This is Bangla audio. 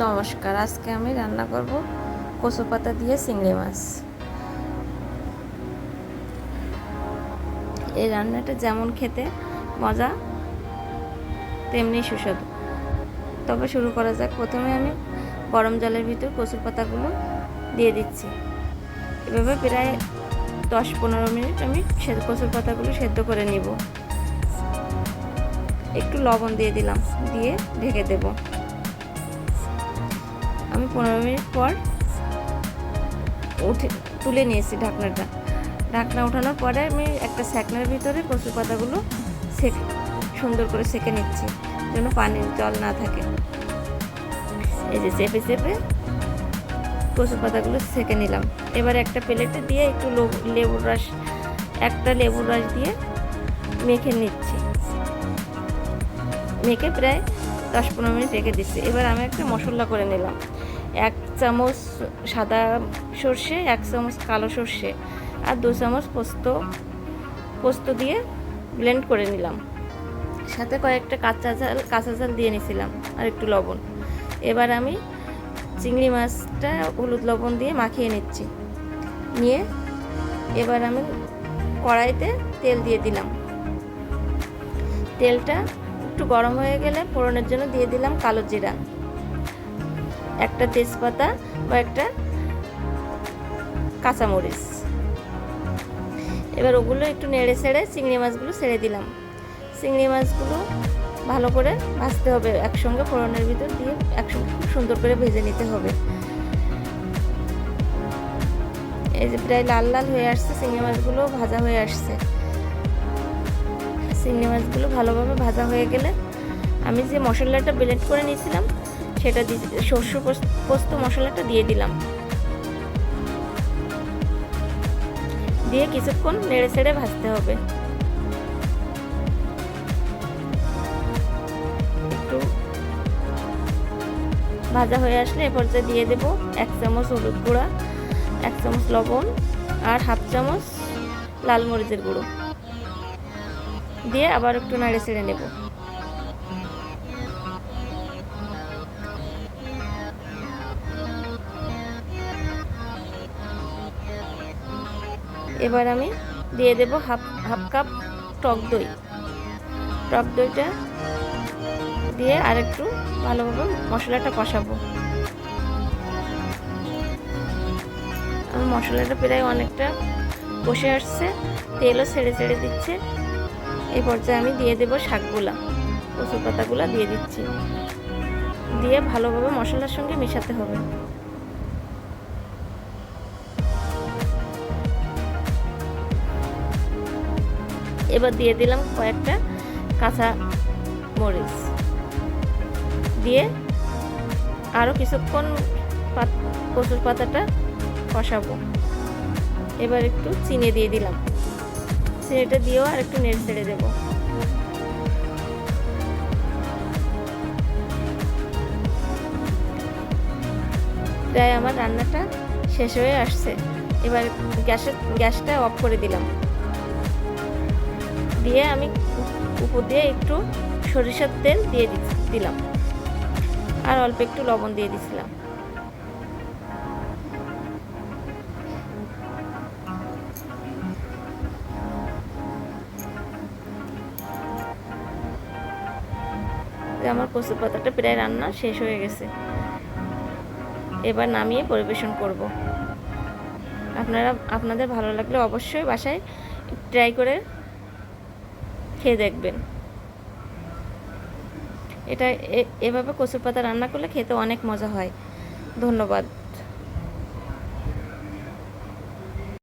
নমস্কার, আজকে আমি রান্না করব কচু পাতা দিয়ে চিংড়ি মাছ। এই রান্নাটা যেমন খেতে মজা, তেমনি সুস্বাদু। তবে শুরু করা যাক। প্রথমে আমি গরম জলের ভিতর কচুর পাতাগুলো দিয়ে দিচ্ছি। এভাবে প্রায় দশ পনেরো মিনিট আমি কচুর পাতাগুলো সেদ্ধ করে নিব। একটু লবণ দিয়ে দিলাম, দিয়ে ঢেকে দেবো। আমি পনেরো মিনিট পর উঠে, তুলে নিয়েছি ঢাকনাটা। ঢাকনা ওঠানোর পরে আমি একটা স্যাকনার ভিতরে কচু পাতাগুলো সেক, সুন্দর করে সেকে নিচ্ছি, যেন পানির জল না থাকে। এই যে চেপে চেপে কচু পাতাগুলো সেকে নিলাম। এবার একটা প্লেটে দিয়ে একটু লেবুর রস, একটা লেবুর রস দিয়ে মেখে নিচ্ছি। মেখে প্রায় দশ পনেরো মিনিট রেখে দিচ্ছি। এবার আমি একটা মশলা করে নিলাম। এক চামচ সাদা সর্ষে, এক চামচ কালো সর্ষে আর দু চামচ পোস্ত পোস্ত দিয়ে ব্লেন্ড করে নিলাম। সাথে কয়েকটা কাঁচা ঝাল কাঁচা ঝাল দিয়ে নিছিলাম আর একটু লবণ। এবার আমি চিংড়ি মাছটা, হলুদ লবণ দিয়ে মাখিয়ে নিচ্ছি। নিয়ে এবার আমি কড়াইতে তেল দিয়ে দিলাম। তেলটা একটু গরম হয়ে গেলে ফোড়নের জন্য দিয়ে দিলাম কালো জিরা। একটা তেজপাতা বা একটা কাঁচামরিচ। এবার ওগুলো একটু নেড়ে ছেড়ে চিংড়ি মাছগুলো ছেড়ে দিলাম। চিংড়ি মাছগুলো ভালো করে ভাজতে হবে একসঙ্গে, ফোড়নের ভিতর দিয়ে একসঙ্গে খুব সুন্দর করে ভেজে নিতে হবে। এই যে প্রায় লাল লাল হয়ে আসছে, চিংড়ি মাছগুলো ভাজা হয়ে আসছে। চিংড়ি মাছগুলো ভালোভাবে ভাজা হয়ে গেলে আমি যে মশলাটা ব্লেন্ড করে নিয়েছিলাম সেটা শস্য পোস্ত মশলাটা দিয়ে দিলাম। দিয়ে কিছুক্ষণ নেড়ে ছেড়ে ভাজতে হবে। একটু ভাজা হয়ে আসলে এ পর্যায়ে দিয়ে দেব এক চামচ হলুদ গুঁড়া, এক চামচ লবণ আর হাফ চামচ লাল মরিচের গুঁড়ো। দিয়ে আবার একটু নাড়ে ছেড়ে নেব। এবার আমি দিয়ে দেব হাফ হাফ কাপ টক দই। টক দইটা দিয়ে আরেকটু ভালোভাবে মশলাটা কষাবো। আমার মশলাটা প্রায় অনেকটা কষে আসছে, তেলও ছেড়ে ছেড়ে দিচ্ছে। এই পর্যায়ে আমি দিয়ে দেব শাকগুলা কচু পাতাগুলা দিয়ে দিচ্ছি। দিয়ে ভালোভাবে মশলার সঙ্গে মেশাতে হবে। এবার দিয়ে দিলাম কয়েকটা কাঁচা মরিচ। দিয়ে আরও কিছুক্ষণ কচুর পাতাটা কষাবো। এবার একটু চিনি দিয়ে দিলাম। চিনিটা দিয়েও আর একটু নেড়ে ছেড়ে দেবো। প্রায় আমার রান্নাটা শেষ হয়ে আসছে। এবার গ্যাসের গ্যাসটা অফ করে দিলাম। দিয়ে আমি উপর দিয়ে একটু সরিষার তেল দিয়ে দিলাম। আর অল্প একটু লবণ দিয়ে দিছিলাম। আমার কচু পাতাটা প্রায় রান্না শেষ হয়ে গেছে। এবার নামিয়ে পরিবেশন করব। আপনারা, আপনাদের ভালো লাগলে অবশ্যই বাসায় ট্রাই করে খেয়ে দেখবেন। এটা এভাবে কচুর পাতা রান্না করলে খেতে অনেক মজা হয়। ধন্যবাদ।